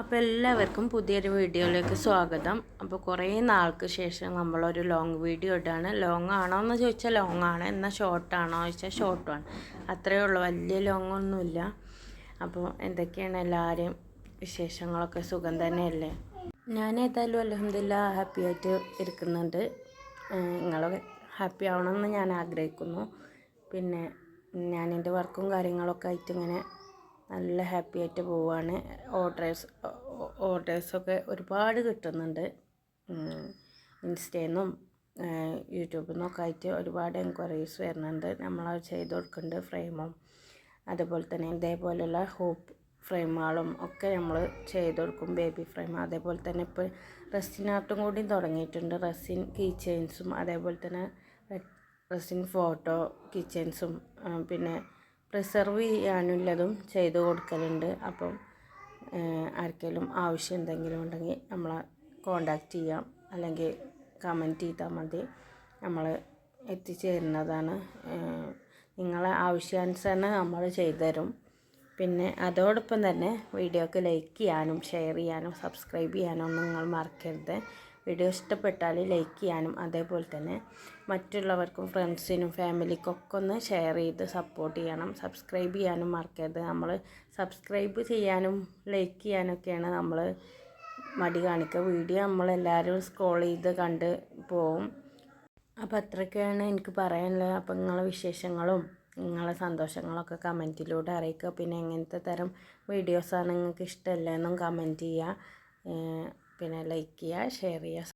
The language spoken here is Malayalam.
അപ്പോൾ എല്ലാവർക്കും പുതിയൊരു വീഡിയോയിലേക്ക് സ്വാഗതം. അപ്പോൾ കുറേ നാൾക്ക് ശേഷം നമ്മളൊരു ലോങ് വീഡിയോ ഇട്ടാണ് ലോങ് ആണോ. എന്ന് ചോദിച്ചാൽ ലോങ് ആണ് എന്നാൽ ഷോർട്ടാണോ ചോദിച്ചാൽ ഷോർട്ടുമാണ് അത്രയേ ഉള്ളൂ. വലിയ ലോങ് ഒന്നുമില്ല. അപ്പോൾ എന്തൊക്കെയാണ് എല്ലാവരും വിശേഷങ്ങളൊക്കെ? സുഖം തന്നെയല്ലേ? ഞാൻ ഏതായാലും അലഹമില്ല ഹാപ്പി ആയിട്ട് ഇരിക്കുന്നുണ്ട്. നിങ്ങൾ ഹാപ്പി ആവണമെന്ന് ഞാൻ ആഗ്രഹിക്കുന്നു. പിന്നെ ഞാൻ എന്റെ വർക്കും കാര്യങ്ങളൊക്കെ ആയിട്ട് ഇങ്ങനെ നല്ല ഹാപ്പി ആയിട്ട് പോവുകയാണ് ഓർഡേഴ്സ് ഓർഡേഴ്സൊക്കെ ഒരുപാട് കിട്ടുന്നുണ്ട്. ഇൻസ്റ്റയിൽ നിന്നും യൂട്യൂബിൽ നിന്നൊക്കെ ആയിട്ട് ഒരുപാട് എൻക്വയറീസ് വരുന്നുണ്ട്. നമ്മൾ ചെയ്ത് കൊടുക്കുന്നുണ്ട് ഫ്രെയിമും അതുപോലെ തന്നെ ഇതേപോലെയുള്ള ഹോപ്പ് ഫ്രെയിമുകളും ഒക്കെ നമ്മൾ ചെയ്ത് കൊടുക്കും. ബേബി ഫ്രെയിം അതേപോലെ തന്നെ ഇപ്പോൾ റെസിൻ ആർട്ടും കൂടി തുടങ്ങിയിട്ടുണ്ട്. റെസിൻ കീ ചെയിൻസും അതേപോലെ തന്നെ റെസിൻ ഫോട്ടോ കീ ചെയിൻസും പിന്നെ പ്രിസർവ് ചെയ്യാനുള്ളതും ചെയ്ത് കൊടുക്കലുണ്ട്. അപ്പം ആർക്കെങ്കിലും ആവശ്യം എന്തെങ്കിലും ഉണ്ടെങ്കിൽ നമ്മളെ കോണ്ടാക്റ്റ് ചെയ്യാം. അല്ലെങ്കിൽ കമന്റ് ചെയ്താൽ മതി. നമ്മൾ എത്തിച്ചേരുന്നതാണ്. നിങ്ങളെ ആവശ്യാനുസരണം നമ്മൾ ചെയ്തുതരും. പിന്നെ അതോടൊപ്പം തന്നെ വീഡിയോക്ക് ലൈക്ക് ചെയ്യാനും ഷെയർ ചെയ്യാനും സബ്സ്ക്രൈബ് ചെയ്യാനും നിങ്ങൾ മറക്കരുത്. വീഡിയോ ഇഷ്ടപ്പെട്ടാൽ ലൈക്ക് ചെയ്യാനും അതേപോലെ തന്നെ മറ്റുള്ളവർക്കും ഫ്രണ്ട്സിനും ഫാമിലിക്കൊക്കെ ഒന്ന് ഷെയർ ചെയ്ത് സപ്പോർട്ട് ചെയ്യണം. സബ്സ്ക്രൈബ് ചെയ്യാനും മറക്കരുത്. നമ്മൾ സബ്സ്ക്രൈബ് ചെയ്യാനും ലൈക്ക് ചെയ്യാനൊക്കെയാണ് നമ്മൾ മടി കാണിക്കുക. വീഡിയോ നമ്മളെല്ലാവരും സ്ക്രോൾ ചെയ്ത് കണ്ട് പോവും. അപ്പോൾ അത്രയൊക്കെയാണ് എനിക്ക് പറയാനുള്ളത്. അപ്പോൾ നിങ്ങളെ വിശേഷങ്ങളും നിങ്ങളെ സന്തോഷങ്ങളൊക്കെ കമന്റിലൂടെ അറിയിക്കുക. പിന്നെ എങ്ങനത്തെ തരം വീഡിയോസാണ് നിങ്ങൾക്ക് ഇഷ്ടമല്ലെന്നും കമന്റ് ചെയ്യുക. പിന്നെ ലൈക്ക് ചെയ്യുക ഷെയർ ചെയ്യുക